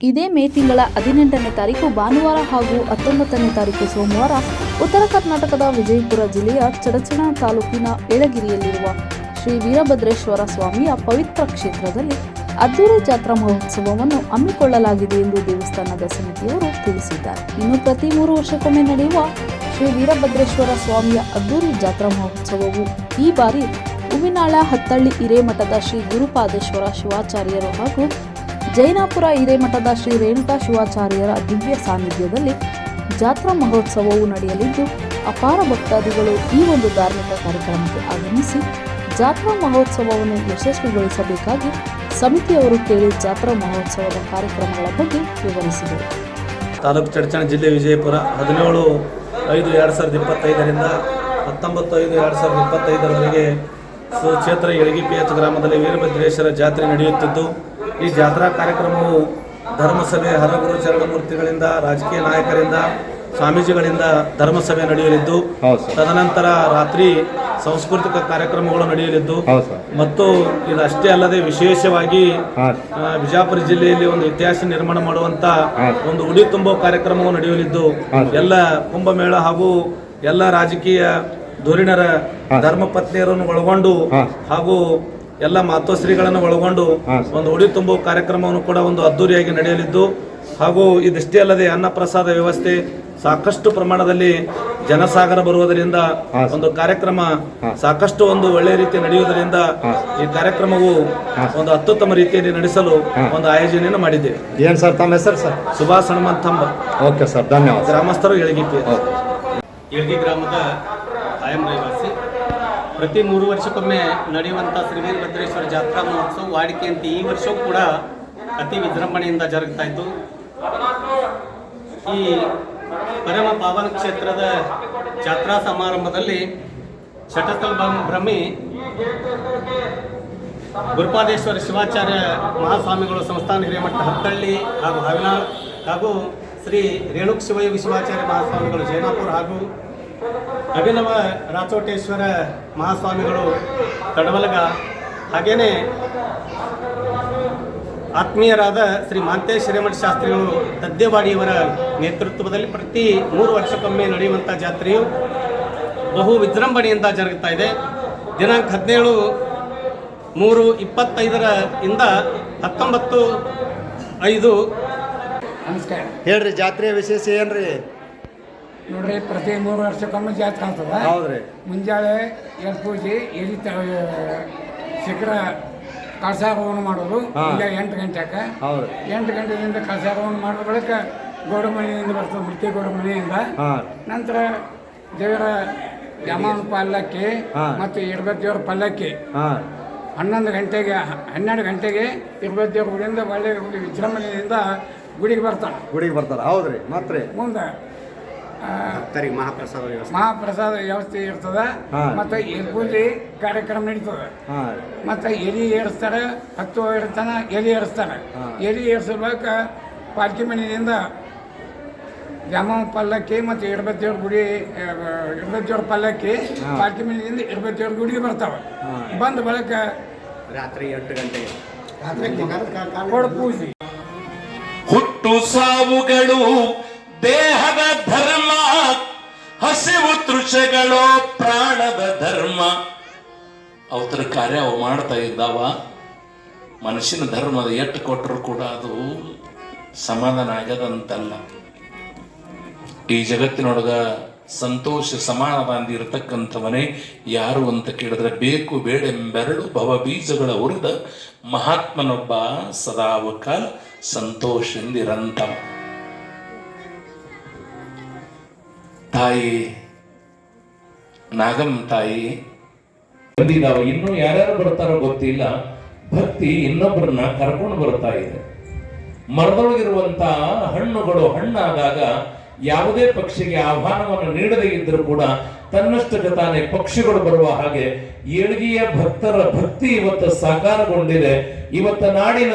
ಇದೇ ಮೇ ತಿಂಗಳ ಹದಿನೆಂಟನೇ ತಾರೀಕು, ಭಾನುವಾರ ಹಾಗೂ ಹತ್ತೊಂಬತ್ತನೇ ತಾರೀಕು ಸೋಮವಾರ ಉತ್ತರ ಕರ್ನಾಟಕದ ವಿಜಯಪುರ ಜಿಲ್ಲೆಯ ಚಡಚಣ ತಾಲೂಕಿನ ಏಳಗಿರಿಯಲ್ಲಿರುವ ಶ್ರೀ ವೀರಭದ್ರೇಶ್ವರ ಸ್ವಾಮಿಯ ಪವಿತ್ರ ಕ್ಷೇತ್ರದಲ್ಲಿ ಅದ್ದೂರಿ ಜಾತ್ರಾ ಮಹೋತ್ಸವವನ್ನು ಹಮ್ಮಿಕೊಳ್ಳಲಾಗಿದೆ ಎಂದು ದೇವಸ್ಥಾನದ ಸಮಿತಿಯವರು ತಿಳಿಸಿದ್ದಾರೆ. ಇನ್ನು ಪ್ರತಿ ಮೂರು ವರ್ಷಕ್ಕೊಮ್ಮೆ ನಡೆಯುವ ಶ್ರೀ ವೀರಭದ್ರೇಶ್ವರ ಸ್ವಾಮಿಯ ಅದ್ದೂರಿ ಜಾತ್ರಾ ಮಹೋತ್ಸವವು ಈ ಬಾರಿ ಹೂವಿನಾಳ ಹತ್ತಳ್ಳಿ ಹಿರೇಮಠದ ಶ್ರೀ ಗುರುಪಾದೇಶ್ವರ ಶಿವಾಚಾರ್ಯರು ಹಾಗೂ ಜೈನಾಪುರ ಹಿರೇಮಠದ ಶ್ರೀ ರೇಣುಕಾ ಶಿವಾಚಾರ್ಯರ ದಿವ್ಯ ಸಾನ್ನಿಧ್ಯದಲ್ಲಿ ಜಾತ್ರಾ ಮಹೋತ್ಸವವು ನಡೆಯಲಿದ್ದು, ಅಪಾರ ಭಕ್ತಾದಿಗಳು ಈ ಒಂದು ಧಾರ್ಮಿಕ ಕಾರ್ಯಕ್ರಮಕ್ಕೆ ಆಗಮಿಸಿ ಜಾತ್ರಾ ಮಹೋತ್ಸವವನ್ನು ಯಶಸ್ವಿಗೊಳಿಸಬೇಕಾಗಿ ಸಮಿತಿಯವರು ಕೇಳಿ ಜಾತ್ರಾ ಮಹೋತ್ಸವದ ಕಾರ್ಯಕ್ರಮಗಳ ಬಗ್ಗೆ ವಿವರಿಸಿದರು. ತಾಲೂಕು ಚಡಚಣ ಜಿಲ್ಲೆ ವಿಜಯಪುರ ಹದಿನೇಳು ಐದು ಎರಡು ಸಾವಿರದ ಇಪ್ಪತ್ತೈದರಿಂದ ಹತ್ತೊಂಬತ್ತು ಐದು ಎರಡು ಸಾವಿರದ ಇಪ್ಪತ್ತೈದರವರೆಗೆ ಸುಕ್ಷೇತ್ರ ಯಳಗಿ ಪಿ ಗ್ರಾಮದಲ್ಲಿ ವೀರಭದ್ರೇಶ್ವರ ಜಾತ್ರೆ ನಡೆಯುತ್ತಿದ್ದು ಈ ಜಾತ್ರಾ ಕಾರ್ಯಕ್ರಮವು ಧರ್ಮಸಭೆ ಹರಗುರು ಚರಣಮೂರ್ತಿಗಳಿಂದ ರಾಜಕೀಯ ನಾಯಕರಿಂದ ಸ್ವಾಮೀಜಿಗಳಿಂದ ಧರ್ಮಸಭೆ ನಡೆಯಲಿದ್ದು ತದನಂತರ ರಾತ್ರಿ ಸಾಂಸ್ಕೃತಿಕ ಕಾರ್ಯಕ್ರಮಗಳು ನಡೆಯಲಿದ್ದು ಮತ್ತು ಇದಷ್ಟೇ ಅಲ್ಲದೆ ವಿಶೇಷವಾಗಿ ಬಿಜಾಪುರ ಜಿಲ್ಲೆಯಲ್ಲಿ ಒಂದು ಇತಿಹಾಸ ನಿರ್ಮಾಣ ಮಾಡುವಂತ ಒಂದು ಉಡಿ ತುಂಬೋ ಕಾರ್ಯಕ್ರಮವು ನಡೆಯಲಿದ್ದು. ಎಲ್ಲ ಕುಂಭಮೇಳ ಹಾಗೂ ಎಲ್ಲ ರಾಜಕೀಯ ಧುರಿಣರ ಧರ್ಮಪತ್ನಿಯರನ್ನು ಧರ್ಮ ಪತ್ನಿಯರನ್ನು ಒಳಗೊಂಡು ಹಾಗೂ ಎಲ್ಲ ಮಾತೋಶ್ರೀಗಳನ್ನು ಒಳಗೊಂಡು ಒಂದು ಉಡಿ ತುಂಬೋ ಕಾರ್ಯಕ್ರಮವನ್ನು ಕೂಡ ಒಂದು ಅದ್ದೂರಿಯಾಗಿ ನಡೆಯಲಿದ್ದು ಹಾಗೂ ಇದಿಷ್ಟೇ ಅಲ್ಲದೆ ಅನ್ನಪ್ರಸಾದ ವ್ಯವಸ್ಥೆ ಸಾಕಷ್ಟು ಪ್ರಮಾಣದಲ್ಲಿ ಜನಸಾಗರ ಬರುವುದರಿಂದ ಒಂದು ಕಾರ್ಯಕ್ರಮ ಸಾಕಷ್ಟು ಒಂದು ಒಳ್ಳೆ ರೀತಿ ನಡೆಯುವುದರಿಂದ ಈ ಕಾರ್ಯಕ್ರಮವು ಒಂದು ಅತ್ಯುತ್ತಮ ರೀತಿಯಲ್ಲಿ ನಡೆಸಲು ಒಂದು ಆಯೋಜನೆಯನ್ನು ಮಾಡಿದ್ದೇವೆ. ಏನ್ ಸರ್ ತಮ್ಮ ಹೆಸರು sir? Subhash Hanumantamba. Okay sir. ಧನ್ಯವಾದ ಗ್ರಾಮಸ್ಥರು ಎಳಗಿಪಿ ಓಕೆ. ಗ್ರಾಮದ ಪ್ರತಿ ಮೂರು ವರ್ಷಕ್ಕೊಮ್ಮೆ ನಡೆಯುವಂಥ ಶ್ರೀ ವೀರಭದ್ರೇಶ್ವರ ಜಾತ್ರಾ ಮಹೋತ್ಸವ ವಾಡಿಕೆಯಂತೆ ಈ ವರ್ಷವೂ ಕೂಡ ಅತಿ ವಿಜೃಂಭಣೆಯಿಂದ ಜರುಗ್ತಾ ಇದ್ದು, ಈ ಪರಮ ಪಾವನ ಕ್ಷೇತ್ರದ ಜಾತ್ರಾ ಸಮಾರಂಭದಲ್ಲಿ ಶಟಸ್ಥಲ ಭ್ರಮಿ ಗುರುಪಾದೇಶ್ವರ ಶಿವಾಚಾರ್ಯ ಮಹಾಸ್ವಾಮಿಗಳು ಸಂಸ್ಥಾನ ಹಿರೇಮಠ ಹತ್ತಳ್ಳಿ ಹಾಗೂ ಹಾವಿನಾಳ್ ಹಾಗೂ ಶ್ರೀ ರೇಣುಕ್ ಶಿವಯೋಗಿ ಶಿವಾಚಾರ್ಯ ಮಹಾಸ್ವಾಮಿಗಳು ಜೈನಾಪುರ ಹಾಗೂ ಅಭಿನವ ರಾಚೋಟೇಶ್ವರ ಮಹಾಸ್ವಾಮಿಗಳು ಕಡವಲಗ, ಹಾಗೇನೆ ಆತ್ಮೀಯರಾದ ಶ್ರೀ ಮಾಂತೇಶ್ ಹಿರೇಮಠ ಶಾಸ್ತ್ರಿಗಳು ದದ್ದೆವಾಡಿಯವರ ನೇತೃತ್ವದಲ್ಲಿ ಪ್ರತಿ ಮೂರು ವರ್ಷಕ್ಕೊಮ್ಮೆ ನಡೆಯುವಂಥ ಜಾತ್ರೆಯು ಬಹು ವಿಜೃಂಭಣೆಯಿಂದ ಜರುಗುತ್ತಾ ಇದೆ. ದಿನಾಂಕ ಹದಿನೇಳು ಮೂರು ಇಪ್ಪತ್ತೈದರ ಇಂದ ಹತ್ತೊಂಬತ್ತು ಐದು. ನಮಸ್ಕಾರ. ಹೇಳ್ರಿ, ಜಾತ್ರೆಯ ವಿಶೇಷ ಏನ್ರಿ? ನೋಡ್ರಿ ಪ್ರತಿ ಮೂರು ವರ್ಷಕ್ಕೊಮ್ಮೆ ಜಾತ್ರೆ ಕಾಣ್ತದ ಹೌದ್ರಿ. ಮುಂಜಾನೆ ಎರಡು ಪೂಜೆ ಎಲ್ಲಿ ಶಿಖರ ಕಳಸಾರೋಹಣ ಮಾಡೋದು. ಮುಂಜಾನೆ ಎಂಟು ಗಂಟೆಗೆ ಹೌದು ಎಂಟು ಗಂಟೆಯಿಂದ ಕಳಸಾರೋಹಣ ಮಾಡಿದ ಬಳಿಕ ಗೌಡ ಮನೆಯಿಂದ ಬರ್ತದೆ ಮೃತ್ಯು ಗೌಡ ಮನೆಯಿಂದ ನಂತರ ದೇವರ ಯಮನ ಪಲ್ಲಕ್ಕಿ. ಮತ್ತು ಇರ್ಬೇಕು ದೇವರ ಪಲ್ಲಕ್ಕಿ ಹನ್ನೊಂದು ಗಂಟೆಗೆ ಹನ್ನೆರಡು ಗಂಟೆಗೆ ದೇವ್ರ ಗುಡಿಯಿಂದ ಒಳ್ಳೆ ವಿಜೃಂಭಣೆಯಿಂದ ಗುಡಿಗೆ ಬರ್ತಾರೆ. ಗುಡಿಗೆ ಬರ್ತಾರೆ. ಹೌದ್ರಿ. ಮತ್ತೆ ಮುಂದೆ ಆ, ಮಹಾಪ್ರಸಾದ ವ್ಯವಸ್ಥೆ. ಮಹಾಪ್ರಸಾದ ವ್ಯವಸ್ಥೆ ಇರ್ತದ ಮತ್ತು ಎಲ್ಪೂಜಿ ಕಾರ್ಯಕ್ರಮ ನಡೀತದೆ. ಮತ್ತು ಎಲಿ ಏರಿಸ್ತಾರೆ ಹತ್ತು ಇರ್ತಾನ ಎಲಿ ಏರಿಸ್ತಾರೆ. ಎಲೆ ಏರಿಸಬೇಕ ಪಾಲ್ಕಿ ಮನೆಯಿಂದ ಜಮ ಪಲ್ಲಕ್ಕಿ ಮತ್ತು ಇರ್ಬತ್ತೇಳು ಗುಡಿ ಇರ್ಬತ್ತೇಳು ಪಲ್ಲಕ್ಕಿ. ಪಾಲ್ಕಿ ಮನೆಯಿಂದ ಇರ್ಬತ್ತೇಳು ಗುಡಿಗೆ ಬರ್ತಾವೆ. ಬಂದ ಬಳಿಕ ರಾತ್ರಿ ಎಂಟು ಗಂಟೆಗೆ ಕೊಡ ಪೂಜೆ. ಹುಟ್ಟು ಸಾವುಗಳು ದೇಹದ ಧರ್ಮ, ಹಸಿವು ತೃಷಗಳು, ಪ್ರಾಣದ ಧರ್ಮ. ಅವತರ ಕಾರ್ಯ ಅವು ಮಾಡ್ತಾ ಇದ್ದಾವ. ಮನುಷ್ಯನ ಧರ್ಮದ ಎಟ್ಟು ಕೊಟ್ಟರು ಕೂಡ ಅದು ಸಮಾಧಾನ ಆಗದಂತಲ್ಲ ಈ ಜಗತ್ತಿನೊಳಗ ಸಂತೋಷ ಸಮಾಧಾನ ಇರತಕ್ಕಂಥವನೇ ಯಾರು ಅಂತ ಕೇಳಿದ್ರೆ ಬೇಕು ಬೇಡೆಂಬೆರಡು ಭವ ಬೀಜಗಳ ಉರಿದ ಮಹಾತ್ಮನೊಬ್ಬ ಸದಾವಕಾಲ ಸಂತೋಷದಿಂದಿರಂತವ ತಾಯಿ ನಾಗಮ್ಮ ತಾಯಿ. ಬಂದಿದ್ದಾವೆ ಇನ್ನೂ ಯಾರ್ಯಾರು ಬರ್ತಾರೋ ಗೊತ್ತಿಲ್ಲ. ಭಕ್ತಿ ಇನ್ನೊಬ್ಬರನ್ನ ಕರ್ಕೊಂಡು ಬರ್ತಾ ಇದೆ. ಮರದೊಳಗಿರುವಂತಹ ಹಣ್ಣುಗಳು ಹಣ್ಣಾದಾಗ ಯಾವುದೇ ಪಕ್ಷಿಗೆ ಆಹ್ವಾನವನ್ನು ನೀಡದೇ ಇದ್ರೂ ಕೂಡ ತನ್ನಷ್ಟಕ್ಕೆ ತಾನೇ ಪಕ್ಷಿಗಳು ಬರುವ ಹಾಗೆ ಏಳಿಗೆಯ ಭಕ್ತರ ಭಕ್ತಿ ಇವತ್ತು ಸಾಕಾರಗೊಂಡಿದೆ. ಇವತ್ತ ನಾಡಿನ